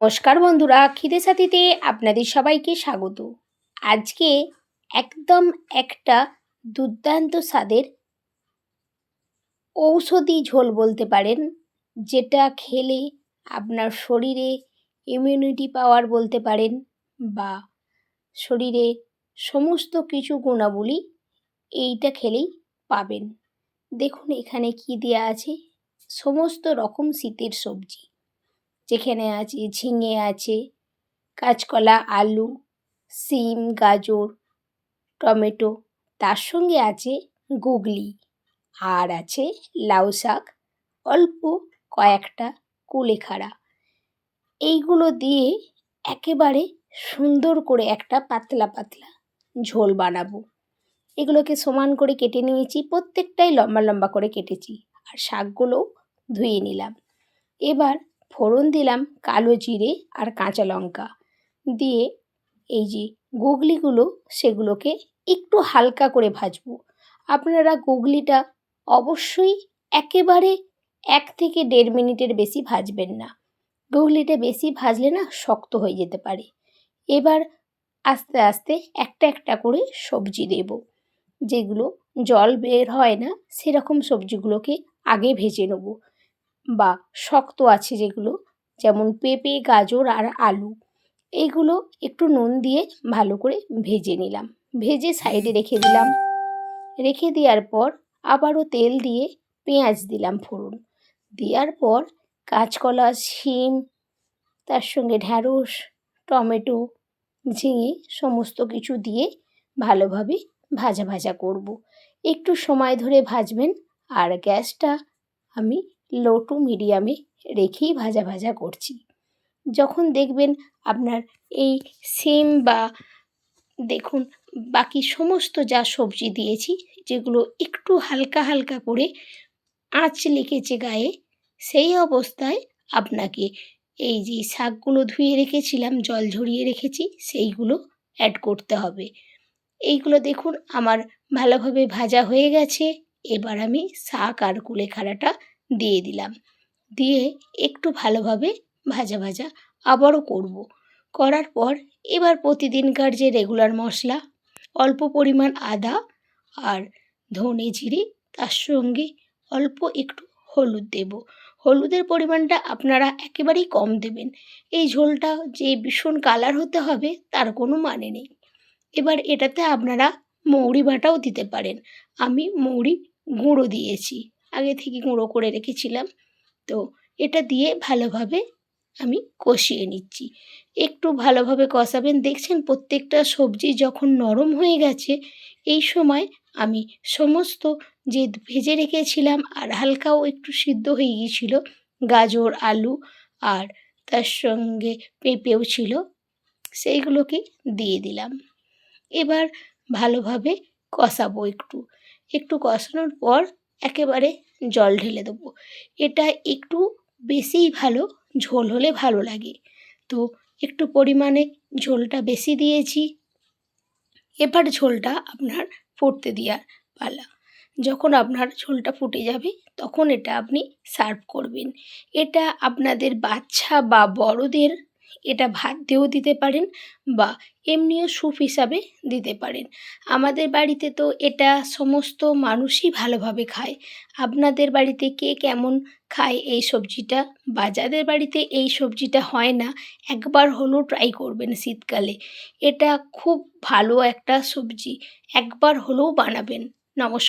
নমস্কার বন্ধুরা, খিদে সাথীতে আপনাদের সবাইকে স্বাগত। আজকে একদম একটা দুর্দান্ত স্বাদের ঔষধি ঝোল বলতে পারেন, যেটা খেলে আপনার শরীরে ইমিউনিটি পাওয়ার বলতে পারেন বা শরীরে সমস্ত কিছু গুণাবলী এইটা খেলেই পাবেন। দেখুন এখানে কি দেওয়া আছে, সমস্ত রকম শীতের সবজি। যেখানে আছে, ঝিঙে আছে, কাঁচকলা, আলু, সিম, গাজর, টমেটো, তার সঙ্গে আছে গুগলি আর আছে লাউ শাক, অল্প কয়েকটা কুলেখাড়া। এইগুলো দিয়ে একেবারে সুন্দর করে একটা পাতলা পাতলা ঝোল বানাবো। এগুলোকে সমান করে কেটে নিয়েছি, প্রত্যেকটাই লম্বা লম্বা করে কেটেছি আর শাকগুলোও ধুয়ে নিলাম। এবার ফোড়ন দিলাম কালো জিরে আর কাঁচা লঙ্কা। দিয়ে এই যে গুগলিগুলো, সেগুলোকে একটু হালকা করে ভাজবো। আপনারা গুগলিটা অবশ্যই একেবারে এক থেকে দেড় মিনিটের বেশি ভাজবেন না। গুগলিটা বেশি ভাজলে না শক্ত হয়ে যেতে পারে। এবার আস্তে আস্তে একটা একটা করে সবজি দেব। যেগুলো জল বের হয় না, সেরকম সবজিগুলোকে আগে ভেজে নেব। বা শক্ত আছে যেগুলো, যেমন পেঁপে, গাজর আর আলু। এইগুলো একটু নুন দিয়ে ভালো করে ভেজে নিলাম। ভেজে সাইডে রেখে দিলাম। রেখে দেওয়ার পর আবারও তেল দিয়ে পেঁয়াজ দিলাম ফোড়ন। দেওয়ার পর কাঁচকলা, শিম, তার সঙ্গে ঢ্যাঁড়স, টমেটো, ঝিঙে সমস্ত কিছু দিয়ে ভালোভাবে ভাজা ভাজা করব। একটু সময় ধরে ভাজবেন আর গ্যাসটা আমি লো টু মিডিয়ামে রেখেই ভাজা ভাজা করছি। যখন দেখবেন আপনার এই সিম বা দেখুন, বাকি সমস্ত যা সবজি দিয়েছি, যেগুলো একটু হালকা হালকা করে আঁচ লেগেছে গায়ে, সেই অবস্থায় আপনাকে এই যে শাকগুলো ধুয়ে রেখেছিলাম, জল ঝরিয়ে রেখেছি, সেইগুলো অ্যাড করতে হবে। এইগুলো দেখুন, আমার ভালোভাবে ভাজা হয়ে গেছে। এবার আমি শাক আর কুলেখাড়াটা দিয়ে দিলাম। দিয়ে একটু ভালোভাবে ভাজা ভাজা আবারও করব। করার পর এবার প্রতিদিনকার যে রেগুলার মশলা, অল্প পরিমাণ আদা আর ধনে জিরে, তার সঙ্গে অল্প একটু হলুদ দেব। হলুদের পরিমাণটা আপনারা একেবারেই কম দেবেন। এই ঝোলটা যে ভীষণ কালার হতে হবে, তার কোনো মানে নেই। এবার এটাতে আপনারা মৌরি বাটাও দিতে পারেন। আমি মৌরি গুঁড়ো দিয়েছি। আগে থেকে গুঁড়ো করে রেখেছিলাম। তো এটা দিয়ে ভালোভাবে আমি কষিয়ে নিচ্ছি। একটু ভালোভাবে কষাবেন। দেখছেন প্রত্যেকটা সবজি যখন নরম হয়ে গেছে, এই সময় আমি সমস্ত যে ভেজে রেখেছিলাম আর হালকাও একটু সিদ্ধ হয়ে গিয়েছিল, গাজর, আলু আর তার সঙ্গে পেঁপেও ছিল, সেইগুলোকে দিয়ে দিলাম। এবার ভালোভাবে কষাবো একটু। একটু কষানোর পর একেবারে জল ঢেলে দেবো। এটা একটু বেশিই ভালো, ঝোল হলে ভালো লাগে। তো একটু পরিমাণে ঝোলটা বেশি দিয়েছি। এবার ঝোলটা আপনার ফুটতে দেওয়ার পালা। যখন আপনার ঝোলটা ফুটে যাবে, তখন এটা আপনি সার্ভ করবেন। এটা আপনাদের বাচ্চা বা বড়দের এটা ভাত দিয়েও দিতে পারেন বা এমনিও স্যুপ হিসাবে দিতে পারেন। আমাদের বাড়িতে তো এটা সমস্ত মানুষই ভালোভাবে খায়। আপনাদের বাড়িতে কে কেমন খায় এই সবজিটা? বা যাদের বাড়িতে এই সবজিটা হয় না। একবার হলেও ট্রাই করবেন শীতকালে। এটা খুব ভালো একটা সবজি। একবার হলেও বানাবেন। নমস্কার।